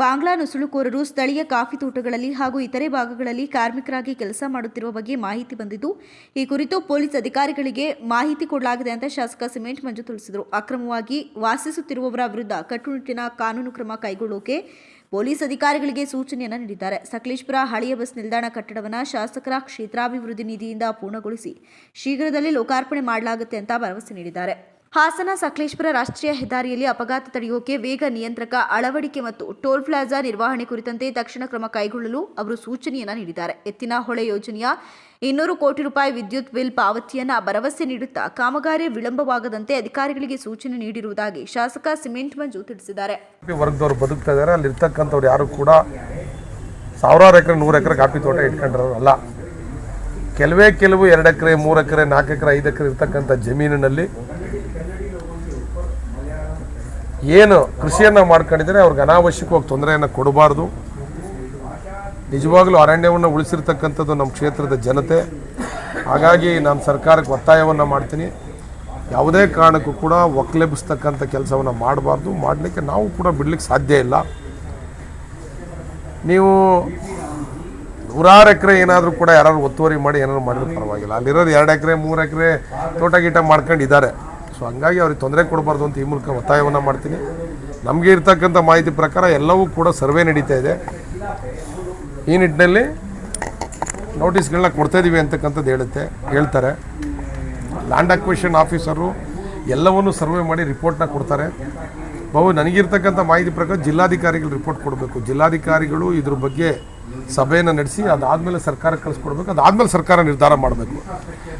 ಬಾಂಗ್ಲಾ ನುಸುಳುಕೋರರು ಸ್ಥಳೀಯ ಕಾಫಿ ತೋಟಗಳಲ್ಲಿ ಹಾಗೂ ಇತರೆ ಭಾಗಗಳಲ್ಲಿ ಕಾರ್ಮಿಕರಾಗಿ ಕೆಲಸ ಮಾಡುತ್ತಿರುವ ಬಗ್ಗೆ ಮಾಹಿತಿ ಬಂದಿದ್ದು, ಈ ಕುರಿತು ಪೊಲೀಸ್ ಅಧಿಕಾರಿಗಳಿಗೆ ಮಾಹಿತಿ ಕೊಡಲಾಗಿದೆ ಅಂತ ಶಾಸಕ ಸಿಮೆಂಟ್ ಮಂಜು ತಿಳಿಸಿದರು. ಅಕ್ರಮವಾಗಿ ವಾಸಿಸುತ್ತಿರುವವರ ವಿರುದ್ಧ ಕಟ್ಟುನಿಟ್ಟಿನ ಕಾನೂನು ಕ್ರಮ ಕೈಗೊಳ್ಳೋಕೆ ಪೊಲೀಸ್ ಅಧಿಕಾರಿಗಳಿಗೆ ಸೂಚನೆಯನ್ನು ನೀಡಿದ್ದಾರೆ. ಸಕಲೇಶ್ಪುರ ಹಳೆಯ ಬಸ್ ನಿಲ್ದಾಣ ಕಟ್ಟಡವನ್ನು ಶಾಸಕರ ಕ್ಷೇತ್ರಾಭಿವೃದ್ಧಿ ನಿಧಿಯಿಂದ ಪೂರ್ಣಗೊಳಿಸಿ ಶೀಘ್ರದಲ್ಲೇ ಲೋಕಾರ್ಪಣೆ ಮಾಡಲಾಗುತ್ತೆ ಅಂತ ಭರವಸೆ ನೀಡಿದ್ದಾರೆ. ಹಾಸನ ಸಕಲೇಶ್ಪುರ ರಾಷ್ಟ್ರೀಯ ಹೆದ್ದಾರಿಯಲ್ಲಿ ಅಪಘಾತ ತಡೆಯೋಕೆ ವೇಗ ನಿಯಂತ್ರಕ ಅಳವಡಿಕೆ ಮತ್ತು ಟೋಲ್ ಪ್ಲಾಜಾ ನಿರ್ವಹಣೆ ಕುರಿತಂತೆ ತಕ್ಷಣ ಕ್ರಮ ಕೈಗೊಳ್ಳಲು ಅವರು ಸೂಚನೆಯನ್ನು ನೀಡಿದ್ದಾರೆ. ಎತ್ತಿನ ಹೊಳೆ ಯೋಜನೆಯ ಇನ್ನೂರು ಕೋಟಿ ರೂಪಾಯಿ ವಿದ್ಯುತ್ ಬಿಲ್ ಪಾವತಿಯನ್ನು ಭರವಸೆ ನೀಡುತ್ತಾ ಕಾಮಗಾರಿ ವಿಳಂಬವಾಗದಂತೆ ಅಧಿಕಾರಿಗಳಿಗೆ ಸೂಚನೆ ನೀಡಿರುವುದಾಗಿ ಶಾಸಕ ಸಿಮೆಂಟ್ ಮಂಜು ತಿಳಿಸಿದ್ದಾರೆ. ವರ್ಗದವರು ಬದುಕ್ತಾ ಇದ್ದಾರೆ ಅಲ್ಲಿ ಇರ್ತಕ್ಕಂಥವ್ರು ಯಾರು ಕೂಡ ಸಾವಿರಾರು ಎಕರೆ, ನೂರು ಎಕರೆ ಕಾಫಿ ತೋಟ ಇಟ್ಕೊಂಡಿರೋರು ಅಲ್ಲ ಕೆಲವೇ ಕೆಲವು ಎರಡು ಎಕರೆ, ಮೂರು ಎಕರೆ, ನಾಲ್ಕು ಎಕರೆ, ಐದು ಎಕರೆ ಇರ್ತಕ್ಕಂಥ ಜಮೀನಿನಲ್ಲಿ ಏನು ಕೃಷಿಯನ್ನು ಮಾಡ್ಕೊಂಡಿದ್ದಾರೆ ಅವ್ರಿಗೆ ಅನಾವಶ್ಯಕವಾಗಿ ತೊಂದರೆಯನ್ನು ಕೊಡಬಾರ್ದು. ನಿಜವಾಗ್ಲೂ ಅರಣ್ಯವನ್ನು ಉಳಿಸಿರ್ತಕ್ಕಂಥದ್ದು ನಮ್ಮ ಕ್ಷೇತ್ರದ ಜನತೆ. ಹಾಗಾಗಿ ನಾನು ಸರ್ಕಾರಕ್ಕೆ ಒತ್ತಾಯವನ್ನು ಮಾಡ್ತೀನಿ. ಯಾವುದೇ ಕಾರಣಕ್ಕೂ ಕೂಡ ಒಕ್ಕಲೆಬ್ಸ್ತಕ್ಕಂಥ ಕೆಲಸವನ್ನು ಮಾಡಬಾರ್ದು. ಮಾಡಲಿಕ್ಕೆ ನಾವು ಕೂಡ ಬಿಡ್ಲಿಕ್ಕೆ ಸಾಧ್ಯ ಇಲ್ಲ. ನೀವು ನೂರಾರು ಎಕರೆ ಏನಾದರೂ ಕೂಡ ಯಾರು ಒತ್ತುವರಿ ಮಾಡಿ ಏನಾದ್ರು ಮಾಡಿದ್ರೆ ಪರವಾಗಿಲ್ಲ. ಅಲ್ಲಿರೋದು ಎರಡು ಎಕರೆ, ಮೂರು ಎಕರೆ ತೋಟ ಗೀಟ ಮಾಡ್ಕೊಂಡಿದ್ದಾರೆ. ಸೊ ಹಂಗಾಗಿ ಅವ್ರಿಗೆ ತೊಂದರೆ ಕೊಡಬಾರ್ದು ಅಂತ ಈ ಮೂಲಕ ಒತ್ತಾಯವನ್ನು ಮಾಡ್ತೀನಿ. ನಮಗೆ ಇರ್ತಕ್ಕಂಥ ಮಾಹಿತಿ ಪ್ರಕಾರ ಎಲ್ಲವೂ ಕೂಡ ಸರ್ವೆ ನಡೀತಾ ಇದೆ. ಈ ನಿಟ್ಟಿನಲ್ಲಿ ನೋಟಿಸ್ಗಳನ್ನ ಕೊಡ್ತಾ ಇದೀವಿ ಅಂತಕ್ಕಂಥದ್ದು ಹೇಳುತ್ತೆ, ಹೇಳ್ತಾರೆ. ಲ್ಯಾಂಡ್ ಅಕ್ವಿಷನ್ ಆಫೀಸರು ಎಲ್ಲವನ್ನು ಸರ್ವೆ ಮಾಡಿ ರಿಪೋರ್ಟ್ನ ಕೊಡ್ತಾರೆ. ಬಹು ನನಗಿರ್ತಕ್ಕಂಥ ಮಾಹಿತಿ ಪ್ರಕಾರ ಜಿಲ್ಲಾಧಿಕಾರಿಗಳು ರಿಪೋರ್ಟ್ ಕೊಡಬೇಕು. ಜಿಲ್ಲಾಧಿಕಾರಿಗಳು ಇದ್ರ ಬಗ್ಗೆ ಸಭೆಯನ್ನು ನಡೆಸಿ, ಅದಾದಮೇಲೆ ಸರ್ಕಾರಕ್ಕೆ ಕಳಿಸ್ಕೊಡ್ಬೇಕು, ಅದಾದಮೇಲೆ ಸರ್ಕಾರ ನಿರ್ಧಾರ ಮಾಡಬೇಕು.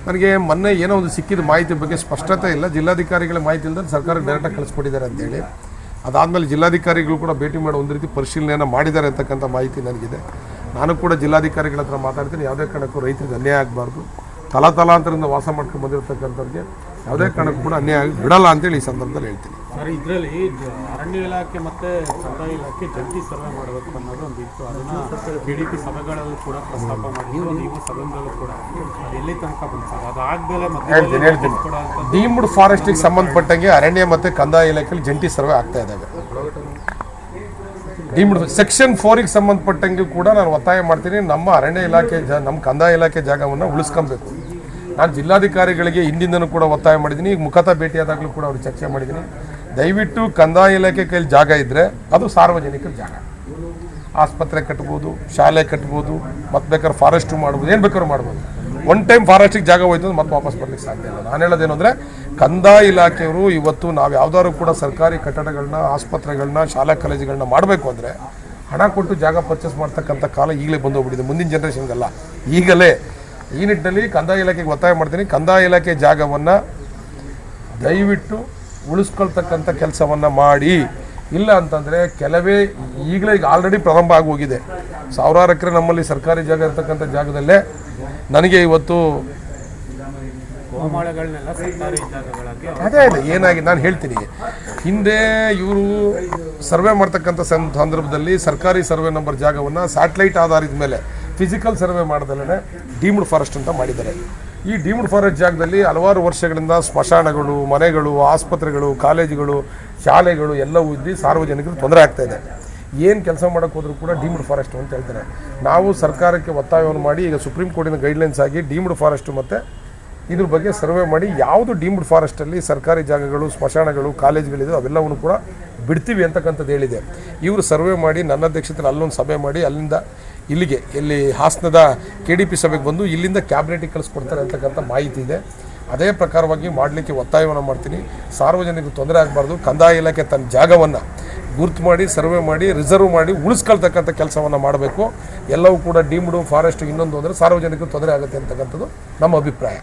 ನನಗೆ ಮೊನ್ನೆ ಏನೋ ಒಂದು ಸಿಕ್ಕಿದ ಮಾಹಿತಿ ಬಗ್ಗೆ ಸ್ಪಷ್ಟತೆ ಇಲ್ಲ. ಜಿಲ್ಲಾಧಿಕಾರಿಗಳ ಮಾಹಿತಿ ಇಲ್ಲದೆ ಸರ್ಕಾರಕ್ಕೆ ಡೈರೆಕ್ಟಾಗಿ ಕಳಿಸ್ಕೊಟ್ಟಿದ್ದಾರೆ ಅಂತೇಳಿ ಅದಾದಮೇಲೆ ಜಿಲ್ಲಾಧಿಕಾರಿಗಳು ಕೂಡ ಭೇಟಿ ಮಾಡಿ ಒಂದು ರೀತಿ ಪರಿಶೀಲನೆಯನ್ನು ಮಾಡಿದ್ದಾರೆ ಅಂತಕ್ಕಂಥ ಮಾಹಿತಿ ನನಗಿದೆ. ನಾನು ಕೂಡ ಜಿಲ್ಲಾಧಿಕಾರಿಗಳ ಹತ್ರ ಮಾತಾಡ್ತೀನಿ. ಯಾವುದೇ ಕಾರಣಕ್ಕೂ ರೈತರಿಗೆ ಅನ್ಯಾಯ ಆಗಬಾರ್ದು. ತಲಾ ತಲಾಂತರದಿಂದ ವಾಸ ಮಾಡ್ಕೊಂಡು ಬಂದಿರತಕ್ಕಂಥವ್ರಿಗೆ ಯಾವುದೇ ಕಾರಣಕ್ಕೂ ಕೂಡ ಅನ್ಯಾಯ ಬಿಡಲ್ಲ ಅಂತೇಳಿ ಈ ಸಂದರ್ಭದಲ್ಲಿ ಹೇಳ್ತೀನಿ. ಸರ್ ಇದರಲ್ಲಿ ಅರಣ್ಯ ಇಲಾಖೆ ಮತ್ತೆ ಕಂದಾಯ ಇಲಾಖೆ ಜಂಟಿ ಸರ್ವೆ ಮಾಡಬೇಕು ಅನ್ನೋದು ಒಂದು ಇತ್ತು. ಅದನ್ನ ಕೆ ಡಿ ಪಿ ಸಭೆಗಳಲ್ಲೂ ಕೂಡ ಪ್ರಸ್ತಾಪ ಮಾಡಿ ನೀವು ಸದನದಲ್ಲೂ ಕೂಡ ಎಲ್ಲಿ ತನಕ ಬಂತು ಸರ್? ಅದಾದ್ಮೇಲೆ ಮತ್ತೆ ಡೀಮ್ಡ್ ಫಾರೆಸ್ಟಿಗೆ ಸಂಬಂಧಪಟ್ಟಂಗೆ ಅರಣ್ಯ ಮತ್ತು ಕಂದಾಯ ಇಲಾಖೆಯಲ್ಲಿ ಜಂಟಿ ಸರ್ವೆ ಆಗ್ತಾ ಇದ್ದಾವೆ. ಡೀಮ್ಡ್ ಸೆಕ್ಷನ್ ಫೋರಿಗೆ ಸಂಬಂಧಪಟ್ಟಂಗೆ ಕೂಡ ನಾನು ಒತ್ತಾಯ ಮಾಡ್ತೀನಿ. ನಮ್ಮ ಅರಣ್ಯ ಇಲಾಖೆ ಜ ನಮ್ಮ ಕಂದಾಯ ಇಲಾಖೆ ಜಾಗವನ್ನು ಉಳಿಸ್ಕೊಬೇಕು. ನಾನು ಜಿಲ್ಲಾಧಿಕಾರಿಗಳಿಗೆ ಹಿಂದಿಂದನೂ ಕೂಡ ಒತ್ತಾಯ ಮಾಡಿದ್ದೀನಿ. ಈಗ ಮುಖತ ಭೇಟಿಯಾದಾಗಲೂ ಕೂಡ ಅವ್ರಿಗೆ ಚರ್ಚೆ ಮಾಡಿದ್ದೀನಿ. ದಯವಿಟ್ಟು ಕಂದಾಯ ಇಲಾಖೆ ಕೈಲಿ ಜಾಗ ಇದ್ದರೆ ಅದು ಸಾರ್ವಜನಿಕರ ಜಾಗ. ಆಸ್ಪತ್ರೆ ಕಟ್ಬೋದು, ಶಾಲೆ ಕಟ್ಬೋದು, ಮತ್ತೆ ಬೇಕಾದ್ರೆ ಫಾರೆಸ್ಟು ಮಾಡ್ಬೋದು, ಏನು ಬೇಕಾದ್ರೂ ಮಾಡ್ಬೋದು. ಒನ್ ಟೈಮ್ ಫಾರೆಸ್ಟಿಗೆ ಜಾಗ ಹೋಯ್ತು ಅಂದ್ರೆ ಮತ್ತೆ ವಾಪಸ್ ಬರ್ಲಿಕ್ಕೆ ಸಾಧ್ಯ ಇಲ್ಲ. ನಾನು ಹೇಳೋದೇನು ಅಂದರೆ, ಕಂದಾಯ ಇಲಾಖೆಯವರು ಇವತ್ತು ನಾವು ಯಾವ್ದಾದ್ರು ಕೂಡ ಸರ್ಕಾರಿ ಕಟ್ಟಡಗಳನ್ನ ಆಸ್ಪತ್ರೆಗಳನ್ನ ಶಾಲಾ ಕಾಲೇಜುಗಳನ್ನ ಮಾಡಬೇಕು ಅಂದರೆ, ಹಣ ಕೊಟ್ಟು ಜಾಗ ಪರ್ಚೇಸ್ ಮಾಡ್ತಕ್ಕಂಥ ಕಾಲ ಈಗಲೇ ಬಂದೋಗ್ಬಿಟ್ಟಿದೆ. ಮುಂದಿನ ಜನ್ರೇಷನ್ಗೆಲ್ಲ ಈಗಲೇ ಈ ನಿಟ್ಟಿನಲ್ಲಿ ಕಂದಾಯ ಇಲಾಖೆಗೆ ಒತ್ತಾಯ ಮಾಡ್ತೀನಿ. ಕಂದಾಯ ಇಲಾಖೆ ಜಾಗವನ್ನು ದಯವಿಟ್ಟು ಉಳಿಸ್ಕೊಳ್ತಕ್ಕಂಥ ಕೆಲಸವನ್ನು ಮಾಡಿ. ಇಲ್ಲ ಅಂತಂದರೆ ಕೆಲವೇ ಈಗಲೇ ಈಗ ಆಲ್ರೆಡಿ ಪ್ರಾರಂಭ ಆಗೋಗಿದೆ ಹೋಗಿದೆ. ಸಾವಿರಾರು ಎಕರೆ ನಮ್ಮಲ್ಲಿ ಸರ್ಕಾರಿ ಜಾಗ ಇರ್ತಕ್ಕಂಥ ಜಾಗದಲ್ಲೇ ನನಗೆ ಇವತ್ತು ಅದೇ ಅದೇ ಏನಾಗಿ ನಾನು ಹೇಳ್ತೀನಿ. ಹಿಂದೆ ಇವರು ಸರ್ವೆ ಮಾಡ್ತಕ್ಕಂಥ ಸಂದರ್ಭದಲ್ಲಿ ಸರ್ಕಾರಿ ಸರ್ವೆ ನಂಬರ್ ಜಾಗವನ್ನು ಸ್ಯಾಟಲೈಟ್ ಆಧಾರಿತ ಮೇಲೆ ಫಿಸಿಕಲ್ ಸರ್ವೆ ಮಾಡ್ದಲೇ ಡೀಮ್ಡ್ ಫಾರೆಸ್ಟ್ ಅಂತ ಮಾಡಿದ್ದಾರೆ. ಈ ಡೀಮ್ಡ್ ಫಾರೆಸ್ಟ್ ಜಾಗದಲ್ಲಿ ಹಲವಾರು ವರ್ಷಗಳಿಂದ ಸ್ಮಶಾನಗಳು, ಮನೆಗಳು, ಆಸ್ಪತ್ರೆಗಳು, ಕಾಲೇಜುಗಳು, ಶಾಲೆಗಳು ಎಲ್ಲವೂ ಇದ್ದು ಸಾರ್ವಜನಿಕರು ತೊಂದರೆ ಆಗ್ತಾ ಇದೆ. ಏನು ಕೆಲಸ ಮಾಡೋಕ್ಕೆ ಹೋದರೂ ಕೂಡ ಡೀಮ್ಡ್ ಫಾರೆಸ್ಟ್ ಅಂತ ಹೇಳ್ತಾರೆ. ನಾವು ಸರ್ಕಾರಕ್ಕೆ ಒತ್ತಾಯವನ್ನು ಮಾಡಿ ಈಗ ಸುಪ್ರೀಂ ಕೋರ್ಟಿನ ಗೈಡ್ಲೈನ್ಸ್ ಆಗಿ ಡೀಮ್ಡ್ ಫಾರೆಸ್ಟ್ ಮತ್ತು ಇದ್ರ ಬಗ್ಗೆ ಸರ್ವೆ ಮಾಡಿ ಯಾವುದು ಡೀಮ್ಡ್ ಫಾರೆಸ್ಟಲ್ಲಿ ಸರ್ಕಾರಿ ಜಾಗಗಳು, ಸ್ಮಶಾನಗಳು, ಕಾಲೇಜುಗಳಿದೆ ಅವೆಲ್ಲವನ್ನು ಕೂಡ ಬಿಡ್ತೀವಿ ಅಂತಕ್ಕಂಥದ್ದು ಹೇಳಿದೆ. ಇವರು ಸರ್ವೆ ಮಾಡಿ, ನನ್ನ ಅಧ್ಯಕ್ಷತೆಯಲ್ಲಿ ಅಲ್ಲೊಂದು ಸಭೆ ಮಾಡಿ, ಅಲ್ಲಿಂದ ಇಲ್ಲಿಗೆ, ಇಲ್ಲಿ ಹಾಸನದ ಕೆ ಡಿ ಪಿ ಸಭೆಗೆ ಬಂದು ಇಲ್ಲಿಂದ ಕ್ಯಾಬಿನೆಟಿಗೆ ಕಳಿಸ್ಕೊಡ್ತಾರೆ ಅಂತಕ್ಕಂಥ ಮಾಹಿತಿ ಇದೆ. ಅದೇ ಪ್ರಕಾರವಾಗಿ ಮಾಡಲಿಕ್ಕೆ ಒತ್ತಾಯವನ್ನು ಮಾಡ್ತೀನಿ. ಸಾರ್ವಜನಿಕರು ತೊಂದರೆ ಆಗಬಾರ್ದು. ಕಂದಾಯ ಇಲಾಖೆ ತನ್ನ ಜಾಗವನ್ನು ಗುರ್ತು ಮಾಡಿ, ಸರ್ವೆ ಮಾಡಿ, ರಿಸರ್ವ್ ಮಾಡಿ ಉಳಿಸ್ಕೊಳ್ತಕ್ಕಂಥ ಕೆಲಸವನ್ನು ಮಾಡಬೇಕು. ಎಲ್ಲವೂ ಕೂಡ ಡೀಮ್ಡು ಫಾರೆಸ್ಟ್ ಇನ್ನೊಂದು ಅಂದರೆ ಸಾರ್ವಜನಿಕರು ತೊಂದರೆ ಆಗುತ್ತೆ ಅಂತಕ್ಕಂಥದ್ದು ನಮ್ಮ ಅಭಿಪ್ರಾಯ.